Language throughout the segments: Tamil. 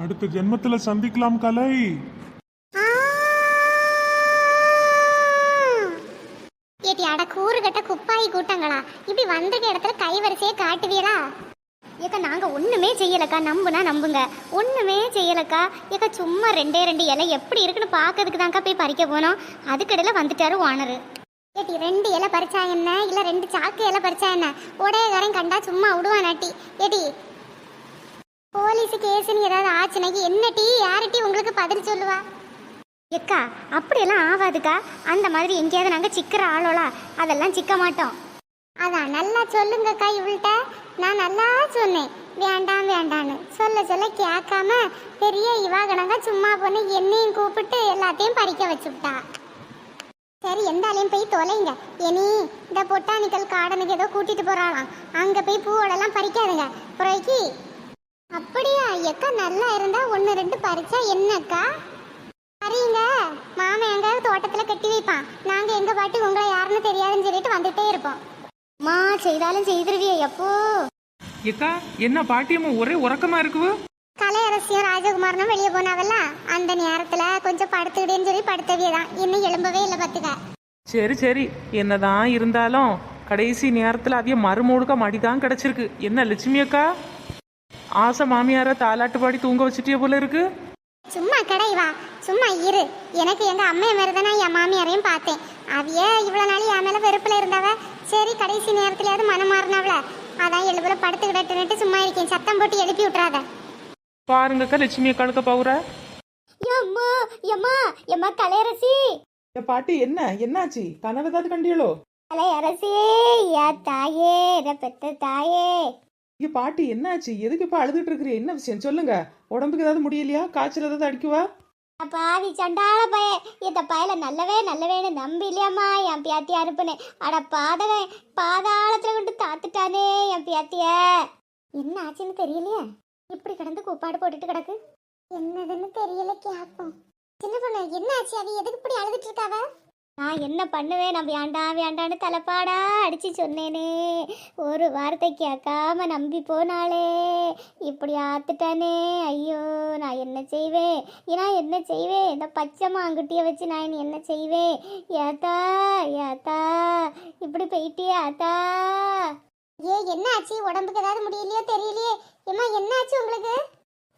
அடுத்த ஜென்மத்துல சந்திக்கலாம் கலை. ஏட்டி அட கூறு கட்ட கூட்டங்களா? இப்படி வந்திருக்க இடத்துல கைவரிசையை காட்டுவீரா ஏக்கா நாங்க ஒண்ணுமே செய்யலக்கா. நம்புனா நம்புங்க. ஒண்ணுமே செய்யலக்கா. ஏக்கா சும்மா ரெண்டே ரெண்டு இலை எப்படி இருக்குன்னு பார்க்கறதுக்கு தான்க்கா போய் பறிக்க போனோம். அதுக்கடையில் வந்துட்டாரு ஓனரு. ஏட்டி ரெண்டு இலை பறிச்சா என்ன? இல்ல ரெண்டு சாக்கு இலை பறிச்சா என்ன? உடையகாரன் கண்டா சும்மா விடுவானாட்டி. ஏட்டி போலீஸ் கேஸ்னு ஏதாவது ஆச்சுனாக்கி என்ன டீ? யாரு டீ உங்களுக்கு பதில் சொல்லுவா? எக்கா அப்படியெல்லாம் ஆகாதுக்கா அந்த மாதிரி எங்கேயாவது நாங்கள் சிக்கிற ஆளோலா? அதெல்லாம் சிக்க மாட்டோம். அதான் நல்லா சொல்லுங்கக்கா இவள்கிட்ட. நான் நல்லா சொன்னேன். வேண்டாம் வேண்டான்னு. சொல்ல சொல்ல கேட்காம பெரிய இவாகனங்க சும்மா பொண்ணு என்னையும் கூப்பிட்டு எல்லாத்தையும் பறிக்க வச்சுவிட்டா. சரி எந்த ஆளையும் போய் தொலைங்க. இனி இந்த பொட்டானிக்கல் கார்டனுக்கு ஏதோ கூட்டிட்டு போறாளாம். அங்க போய் பூவோடலாம் பறிக்காதுங்க. புறவைக்கு அப்படியா? எக்கா நல்லா இருந்தா ஒன்று ரெண்டு பறிச்சா என்னக்கா? சரிங்க மாமா எங்க தோட்டத்துல கட்டி வைப்பான். நாங்க எங்க பாட்டி உங்களை யாருன்னு தெரியாதுன்னு சொல்லிட்டு வந்துட்டே இருப்போம். மா செய்தாலும் செய்திருவியே எப்போ? ஏக்கா என்ன பாட்டியம்மா ஒரே உறக்கமா இருக்குவு? கலையரசியும் ராஜகுமாரனும் வெளியே போனாவல்ல? அந்த நேரத்துல கொஞ்சம் படுத்துக்கிட்டேன்னு சொல்லி படுத்தவியே தான் இன்னும் எழும்பவே இல்லை பத்துக்க சரி சரி. என்னதான் இருந்தாலும் கடைசி நேரத்தில் அதிக மறுமூடுக்க மடிதான் கிடைச்சிருக்கு. என்ன லட்சுமி அக்கா? ஆசை மாமியார தாலாட்டு பாடி தூங்க வச்சுட்டிய போல இருக்கு. சும்மா கடை வா சும்மா இரு. எனக்கு எங்க அம்மைய மாதிரி தானே என் மாமியாரையும் பார்த்தேன். அவிய இவ்வளவு நாள் என் மேல வெறுப்புல இருந்தவ சரி கடைசி நேரத்துலயாவது மனம் மாறினவள. அதான் எழுபுல படுத்துக்கிட்டு சும்மா இருக்கேன். சத்தம் போட்டு எழுப்பி விட்டுறாத. பாருங்கக்கா லட்சுமி அக்காளுக்க பவுற எம்மா எம்மா எம்மா கலையரசி பாட்டி என்ன? என்னாச்சு? கனவு ஏதாவது கண்டியலோ கலையரசி யா தாயே இத பெத்த தாயே. இங்க பாட்டி என்னாச்சு? எதுக்கு இப்ப அழுதுட்டு இருக்கிற? என்ன விஷயம்? சொல்லுங்க. உடம்புக்கு ஏதாவது முடியலையா? காய்ச்சல் ஏதாவது அடிக்குவா? பாவி சண்டால பய. இந்த பயல நல்லவே நல்லவேன்னு நம்பி இல்லையாம்மா என் பியாத்திய அனுப்புனேன் அட பாதகன் பாதாளத்துல கொண்டு தாத்துட்டானே என் பியாத்திய. என்ன ஆச்சுன்னு தெரியலையே? இப்படி கிடந்து கூப்பாடு போட்டுட்டு கிடக்கு. என்னதுன்னு தெரியல கேப்போம் சின்ன பொண்ணு என்ன ஆச்சு அது எதுக்கு இப்படி அழுதுட்டு இருக்காவ? நான் என்ன பண்ணுவேன்? நான் வேண்டாம் வேண்டான்னு தலைப்பாடா அடிச்சு சொன்னேனே. ஒரு வார்த்தை கேட்காம நம்பி போனாளே. இப்படி ஆத்துட்டானே. ஐயோ நான் என்ன செய்வேன்? நான் என்ன செய்வேன்? இந்த பச்சை மாங்குட்டியை வச்சு நான் என்ன செய்வேன்? ஏத்தா ஏத்தா இப்படி போயிட்டியே ஆத்தா. ஏ என்ன ஆச்சு உடம்புக்கு ஏதாவது முடியலையோ தெரியலையே. ஏம்மா என்ன ஆச்சு உங்களுக்கு?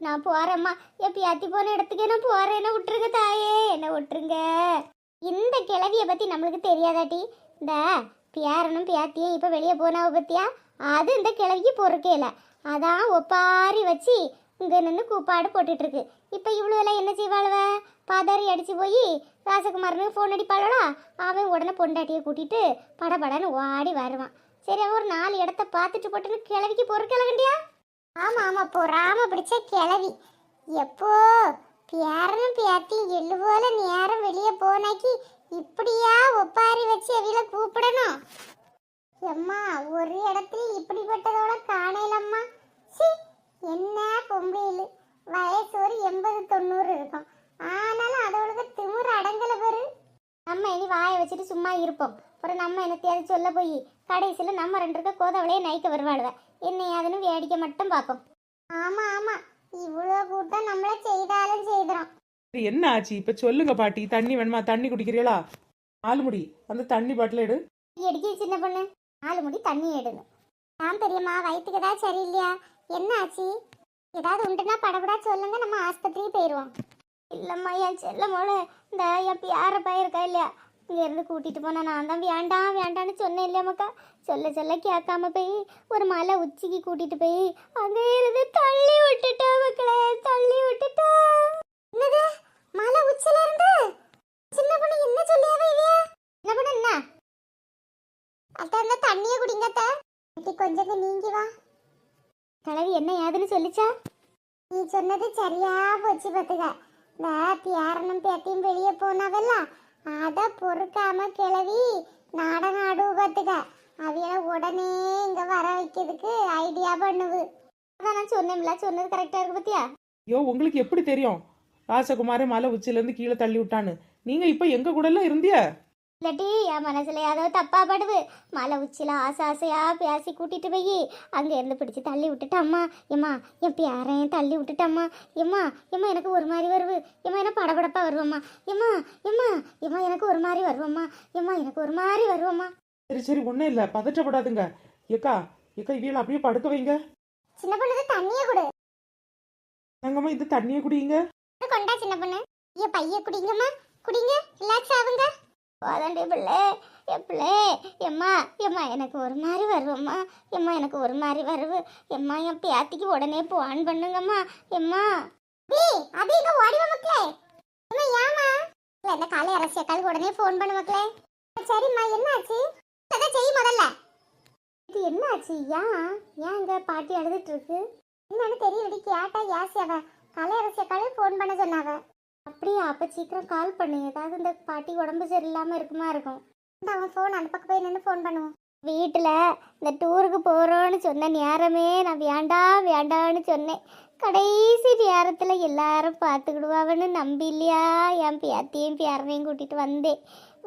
நான் போறேம்மா. எப்பயாத்தி போன இடத்துக்கு நான் போறேன் என்ன விட்டுருங்க தாயே. என்ன விட்டுருங்க. இந்த கிழவியை பத்தி நம்மளுக்கு தெரியாதாட்டி இந்த பியாரனும் பியாத்தியும் இப்ப வெளியே போனாவ பத்தியா? அது இந்த கிழவிக்கு பொறுக்கே இல்லை. அதான் ஒப்பாரி வச்சு இங்க நின்று கூப்பாடு போட்டுட்டு இருக்கு இப்ப இவ்வளவு எல்லாம் என்ன செய்வாளுவ? பாதாரி அடிச்சு போய் ராசகுமாரனுக்கு ஃபோன் அடிப்பாளா அவன் உடனே பொண்டாட்டியை கூட்டிட்டு படபடன்னு ஓடி வருவான். சரி அவன் ஒரு நாலு இடத்த பார்த்துட்டு போட்டுன்னு கிழவிக்கு பொறுக்கலகண்டியா ஆமா ஆமா பொறாம பிடிச்ச கிளவி எப்போ பேரனும் பேத்தி எள்ளு போல நேரம் வெளியே போனாக்கி இப்படியா ஒப்பாரி வச்சு அவில கூப்பிடணும். எம்மா ஒரு இடத்துல இப்படிப்பட்டதோட காணையிலம்மா. சி என்ன பொம்பளையில் வயசு ஒரு எண்பது தொண்ணூறு இருக்கும். ஆனாலும் அதோட திமுற அடங்கல பாரு. நம்ம இனி வாயை வச்சுட்டு சும்மா இருப்போம். அப்புறம் நம்ம என்னத்தையாவது சொல்ல போய் கடைசியில் நம்ம ரெண்டு இருக்க கோதவளையே நைக்க வருவாளுவ. என்னையாதுன்னு வேடிக்கை மட்டும் பார்ப்போம். ஆமாம் ஆமாம் இவ்வளோ கூட்டம் நம்மள செய்தாலும் செய்கிறோம் என்ன ஆச்சு? இப்ப சொல்லுங்க பாட்டி. தண்ணி வேணுமா? தண்ணி குடிக்கிறீங்களா நாலு முடி. அந்த தண்ணி பாட்டில் எடு. எடிக்கி சின்ன பொண்ணு? நாலு முடி தண்ணி எடுங்க நான் பெரியம்மா வயிற்றுக்கு ஏதாவது சரியில்லையா? என்ன ஆச்சு? ஏதாவது உண்டுன்னா படபடா சொல்லுங்க. நம்ம ஆஸ்பத்திரி போயிடுவோம் இல்லைம்மா என் செல்ல மோள இந்த என் பியார பயிருக்கா இல்லையா? இங்கேருந்து கூட்டிகிட்டு போனா நான் தான் வேண்டாம் வேண்டான்னு சொன்னேன் இல்லையா சொல்ல சொல்ல கேட்காம போய் ஒரு மலை உச்சிக்கு கூட்டிட்டு போய் அங்கே இருந்து தள்ளி விட்டுட்டா மக்களே தள்ளி விட்டுட்டா. என்னது? மலை உச்சில இருந்து? சின்ன பொண்ணு என்ன சொல்லியாவே இல்லையா என்ன பண்ண என்ன? அத்தை இருந்தா தண்ணியை குடிங்கத்த கொஞ்சம் நீங்கி வா. கிழவி என்ன ஏதுன்னு சொல்லிச்சா? நீ சொன்னது சரியா போச்சு பாத்துக்க இந்த பேரனும் பேத்தியும் வெளியே போனாவெல்லாம் அத பொறுக்காம கிளவி நாடகம் ஆடுவு பாத்துக்க அவிய உடனே இங்க வர வைக்கிறதுக்கு ஐடியா பண்ணுவு அதான் நான் சொன்னேன்ல சொன்னது கரெக்டா இருக்கு பத்தியா? ஐயோ உங்களுக்கு எப்படி தெரியும்? ராசகுமாரன் மலை உச்சில இருந்து கீழே தள்ளி விட்டான்னு. நீங்க இப்ப எங்க கூட எல்லாம் இருந்தியா? இல்லாட்டி என் மனசுல ஏதோ தப்பா படுவு மலை உச்சில ஆசை ஆசையா பேசி கூட்டிட்டு போய் அங்க இருந்து பிடிச்சு தள்ளி விட்டுட்டாம்மா ஏம்மா என் பேரையும் தள்ளி விட்டுட்டாம்மா ஏம்மா ஏம்மா எனக்கு ஒரு மாதிரி வருவு ஏம்மா எனக்கு படபடப்பா வருவம்மா? ஏம்மா ஏம்மா ஏம்மா எனக்கு ஒரு மாதிரி வருவம்மா? ஏம்மா எனக்கு ஒரு மாதிரி வருவம்மா? சரி சரி ஒன்றும் இல்லை. பதற்றப்படாதுங்க. ஏக்கா ஏக்கா இவியல் அப்படியே படுக்க வைங்க. சின்ன பொண்ணுக்கு தண்ணியே கொடு. தங்கம்மா இது தண்ணியை குடிங்க. கொண்டா சின்ன பொண்ணு. ஐயா பைய குடிங்கம்மா. குடிங்க ரிலாக்ஸ் ஆகுங்க. போதண்டி பிள்ளை எப்பிள்ளே எம்மா எம்மா எனக்கு ஒரு மாதிரி வருவம்மா எம்மா எனக்கு ஒரு மாதிரி வருவு எம்மா என் பேத்திக்கு உடனே போன் பண்ணுங்கம்மா எம்மா. அது இங்க ஓடி மக்களே? அம்மா ஏமா இல்ல இந்த காலை அரசியக்கால் உடனே ஃபோன் பண்ணு மக்களே. சரிம்மா என்னாச்சு? அதான் செய் முதல்ல. இது என்னாச்சு? ஏன்? ஏன் இங்க பாட்டி அழுதுட்டு இருக்கு? என்னன்னு தெரியலடி கேட்டா யாசி அவ. கலையரசியக்காலே ஃபோன் பண்ண சொன்னாவ. அப்படியா? அப்போ சீக்கிரம் கால் பண்ணு. ஏதாவது இந்த பாட்டி உடம்பு சரியில்லாமல் இருக்குமா இருக்கும். இந்த அவன் ஃபோன் அந்த பக்கம் போய் நின்று ஃபோன் பண்ணுவான். வீட்டில் இந்த டூருக்கு போகிறோன்னு சொன்ன நேரமே நான் வேண்டாம் வேண்டாம்னு சொன்னேன். கடைசி நேரத்தில் எல்லாரும் பார்த்துக்கிடுவாங்கன்னு நம்பி இல்லையா? என் பேத்தியும் பேரனையும் கூட்டிகிட்டு வந்தேன்.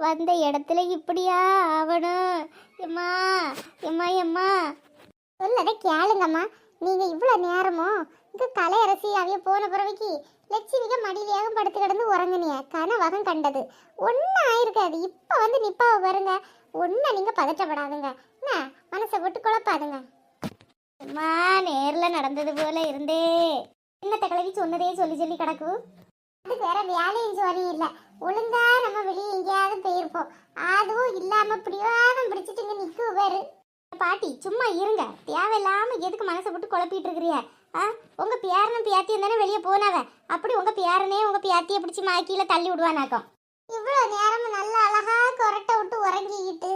வந்த இடத்துல இப்படியா ஆவணும் எம்மா எம்மா எம்மா. சொல்லதை கேளுங்கம்மா. நீங்கள் இவ்வளோ நேரமும் இங்க தலையரசி அவைய போன பிறவைக்கு லட்சுமிக மடியிலேயாக படுத்து கிடந்து உறங்குனிய. கனவகம் கண்டது. ஒன்றும் ஆயிருக்காது. இப்போ வந்து நிப்பாவ பாருங்க. ஒன்றும் நீங்கள் பதட்டப்படாதுங்க என்ன? மனசை விட்டு குழப்பாதுங்க. அம்மா நேரில் நடந்தது போல இருந்தே. என்னத்த கிளவி சொன்னதே சொல்லி சொல்லி கிடக்கு? அதுக்கு வேற வேலையும் ஜோலியும் இல்லை. ஒழுங்கா நம்ம வெளியே எங்கேயாவது போயிருப்போம். அதுவும் இல்லாம பிடிவாதம் பிடிச்சிட்டு இங்க நிக்கு பாரு. பாட்டி சும்மா இருங்க. தேவையில்லாம எதுக்கு மனசை போட்டு குழப்பிட்டு இருக்கிறிய? ஆ? உங்க பேரனும் பேத்தியும் தானே வெளியே போனவ அப்படி உங்க பேரனே உங்க பேத்தியை பிடிச்சி மாக்கியில தள்ளி விடுவானாக்கும். இவ்வளவு நேரம் நல்லா அழகா கொரட்டை விட்டு உறங்கிக்கிட்டு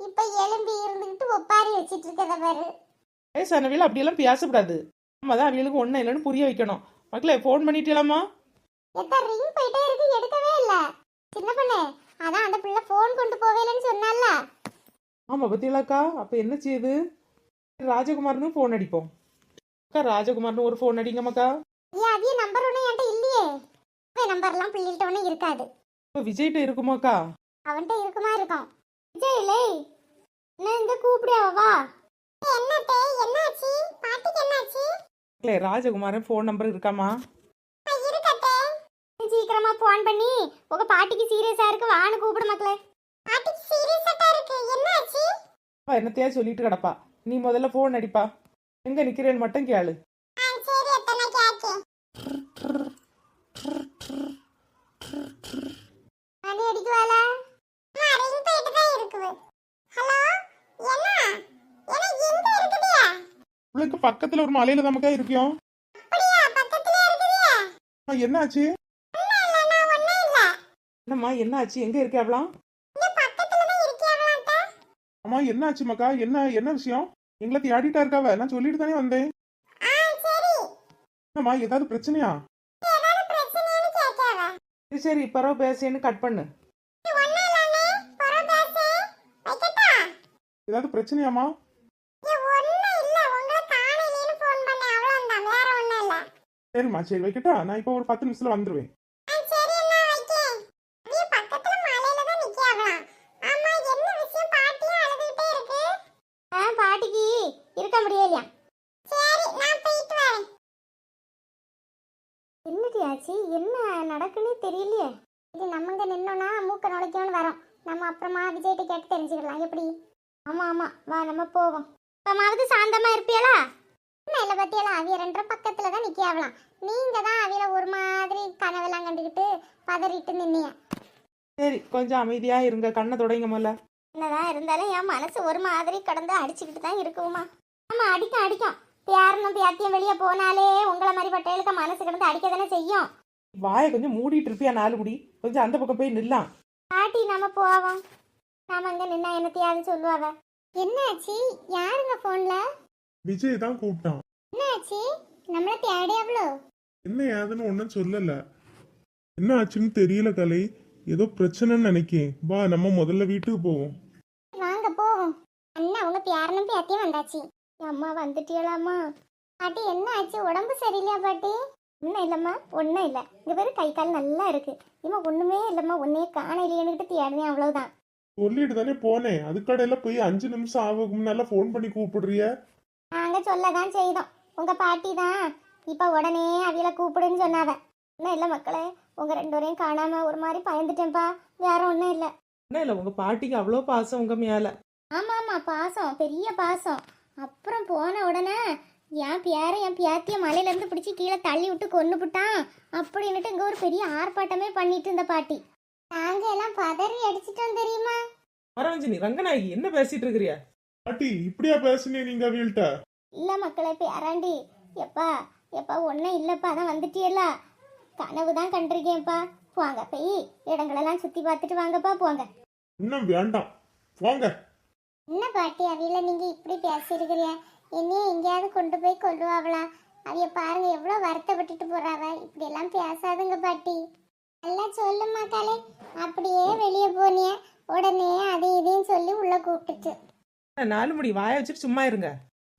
இப்ப எலும்பி இருந்துகிட்டு ஒப்பாரி வச்சிட்டு இருக்கத பாரு. வயசானவியல் அப்படியெல்லாம் பேசக்கூடாது. நம்ம தான் அவியலுக்கு ஒன்றும் இல்லைன்னு புரிய வைக்கணும். மக்களே ஃபோன் பண்ணிட்டீங்களாம்மா எத்த ரிங் போயிட்டே இருக்கு எடுக்கவே இல்ல. சின்ன பொண்ணு அதான் அந்த பிள்ளை ஃபோன் கொண்டு போவேலன்னு சொன்னால. ஆமாம் பத்தியலாக்கா அப்போ என்ன செய்யுது? ராஜகுமார்னு ஃபோன் அடிப்போம். அக்கா ராஜகுமார்னு ஒரு ஃபோன் அடிங்கம்மாக்கா. ஏன் அவிய நம்பர் ஒன்றும் என்கிட்ட இல்லையே. அவன் நம்பர்லாம் பிள்ளைகிட்ட ஒன்றும் இருக்காது. இப்போ விஜய்கிட்ட இருக்குமாக்கா? அவன்கிட்ட இருக்குமா இருக்கும். விஜயிலே என்ன இங்க கூப்பிடியா வா. என்னத்தே என்னாச்சு? பாட்டிக்கு என்னாச்சு? மக்களே ராஜகுமாரன் ஃபோன் நம்பர் இருக்காமா இருக்கத்தே. சீக்கிரமா போன் பண்ணி உங்க பாட்டிக்கு சீரியஸா இருக்கு வான்னு கூப்பிடு மக்களே. பாட்டிக்கு சீரியஸா இருக்கு. என்னாச்சு? அவ என்னத்தையா சொல்லிட்டு கிடப்பா. நீ முதல்ல ஃபோன் அடிப்பா. எங்க நிக்கிறேன்னு மட்டும் கேளு. என்ன? என்ன எங்க உங்களுக்கு பக்கத்துல ஒரு மலையில நமக்கா நான் ஒண்ணும் இல்ல என்னம்மா என்னாச்சு? எங்க இருக்காவலாம் இங்க பக்கத்துல தான் இருக்கியாங்களாட்ட அம்மா என்னாச்சு மக்கா என்ன என்ன விஷயம்? எங்களை தேடிட்டா இருக்காவ? நான் சொல்லிட்டு தானே வந்தேன். என்னம்மா ஏதாவது பிரச்சனையா? சரி சரி பரவ பேசேன்னு கட் பண்ணு. ஏதாவது பிரச்சனையாமா சரிம்மா சரி வைக்கட்டா. நான் இப்போ ஒரு பத்து நிமிஷத்துல வந்துருவேன் ஆ, சரி அண்ணா வைக்கேன் அப்படியே பக்கத்துல மலையில தான் நிக்காவலாம் ஆமா என்ன விஷயம் பாட்டியும் அழுதுகிட்டே இருக்கு ஆ பாட்டிக்கு இருக்க முடியலையா சரி நான் போயிட்டு வரேன் ஆச்சு என்ன நடக்குன்னு தெரியலையே. இது நம்மங்க நின்னோம்னா மூக்க நுழைக்கணும்னு வரோம். நம்ம அப்புறமா விஜய்கிட்ட கேட்டு தெரிஞ்சுக்கலாம். எப்படி? ஆமா ஆமா. வா நம்ம போவோம். அம்மாவது சாந்தமா இருப்பியலா என்ன இல்லை பத்தியெல்லாம் அவிய ரெண்டரை பக்கத்துல தான் நிக்காவலாம் நீங்க தான் அவியில ஒரு மாதிரி கனவெல்லாம் கண்டுக்கிட்டு பதறிட்டு நின்னீங்க. சரி கொஞ்சம் அமைதியா இருங்க. கண்ணை தொடங்க முதல்ல. என்னதான் இருந்தாலும் என் மனசு ஒரு மாதிரி கடந்து அடிச்சுக்கிட்டு தான் இருக்குமா? ஆமா அடிக்கும் அடிக்கும். பேரனும் பேத்தியும் வெளியே போனாலே உங்களை மாதிரி பட்டைகளுக்கு மனசு கிடந்து அடிக்க தானே செய்யும். வாயை கொஞ்சம் மூடிட்டு இருப்பியா நாலு முடி? கொஞ்சம் அந்த பக்கம் போய் நில்லாம் பாட்டி நம்ம போவோம். நாம அங்க நின்னா என்னத்தையாவது சொல்லுவாவ. என்னாச்சு? யாருங்க போன்ல விஜய் தான் கூப்பிட்டான். என்னாச்சு? நம்மள தேடியாவளோ என்ன ஏதுன்னு ஒன்றும் சொல்லல. என்ன ஆச்சுன்னு தெரியல கலை ஏதோ பிரச்சனைன்னு நினைக்கேன். வா நம்ம முதல்ல வீட்டுக்கு போவோம். வாங்க போவோம். அண்ணா உங்க பேரனும் பேத்தியும் வந்தாச்சு. அம்மா வந்துட்டியலாமா? பாட்டி என்ன ஆச்சு? உடம்பு சரியில்லையா பாட்டி? ஒன்றும் இல்லைம்மா ஒன்றும் இல்லை. இங்கே பேர் கை கால் நல்லா இருக்கு. இம்மா ஒன்றுமே இல்லைம்மா ஒன்னே காண இல்லையன்னுக்கிட்டு தேடினேன் அவ்வளவுதான். சொல்லிட்டு தானே போனேன் அதுக்கடையில போய் அஞ்சு நிமிஷம் ஆகும் முன்னால ஃபோன் பண்ணி கூப்பிடுறிய? நாங்க சொல்லதான் செய்தோம். உங்க பாட்டி தான். இப்ப உடனே அவியல கூப்பிடுன்னு சொன்னாவ. என்ன இல்ல மக்களே உங்க ரெண்டு பேரையும் காணாம ஒரு மாதிரி பயந்துட்டேன்ப்பா. வேற ஒண்ணும் இல்ல. என்ன இல்லை உங்கள் பாட்டிக்கு அவ்வளோ பாசம் உங்கள் மேலே. ஆமா ஆமா பாசம். பெரிய பாசம். அப்புறம் போன உடனே என் பேர என் பேத்திய மலையில இருந்து பிடிச்சி கீழே தள்ளி விட்டு கொண்டு விட்டான் அப்படின்னுட்டு இங்க ஒரு பெரிய ஆர்ப்பாட்டமே பண்ணிட்டு இருந்த பாட்டி. நாங்க எல்லாம் பதறி அடிச்சிட்டோம் தெரியுமா? வரவஞ்சினி ரங்கநாயகி என்ன பேசிட்டு இருக்கிறியா? பாட்டி இப்படியா பேசுனே நீங்க அவள்கிட்ட இல்ல மக்களே பேராண்டி. எப்பா எப்பா ஒன்றும் இல்லப்பா அதான் வந்துட்டியல்ல கனவு தான் கண்டிருக்கேன்ப்பா. போங்க போய் இடங்களெல்லாம் சுத்தி பார்த்துட்டு வாங்கப்பா போங்க. இன்னும் வேண்டாம். போங்க. என்ன பாட்டி அவியில நீங்க இப்படி பேசியிருக்கிறிய என்னைய எங்கேயாவது கொண்டு போய் கொள்ளுவாங்களா அவிய பாருங்க எவ்வளவு வருத்தப்பட்டுட்டு போறாவ. இப்படி எல்லாம் பேசாதுங்க பாட்டி. நல்லா சொல்லுமா கலை அப்படியே வெளியே போனிய. உடனே அதை இதையும் சொல்லி உள்ள கூப்பிட்டுச்சு. நாலு மணி வாயை வச்சுட்டு சும்மா இருங்க.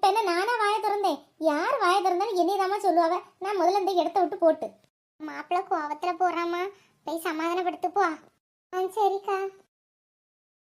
என்ன நானா வாயை திறந்தேன்? யார் வாயை திறந்தாலும் என்னையதாம்மா சொல்லுவாவ. நான் முதல்ல இந்த இடத்த விட்டு போட்டு. மாப்பிள்ள கோவத்துல போறாமா போய் சமாதானப்படுத்து போ. ஆ சரிக்கா.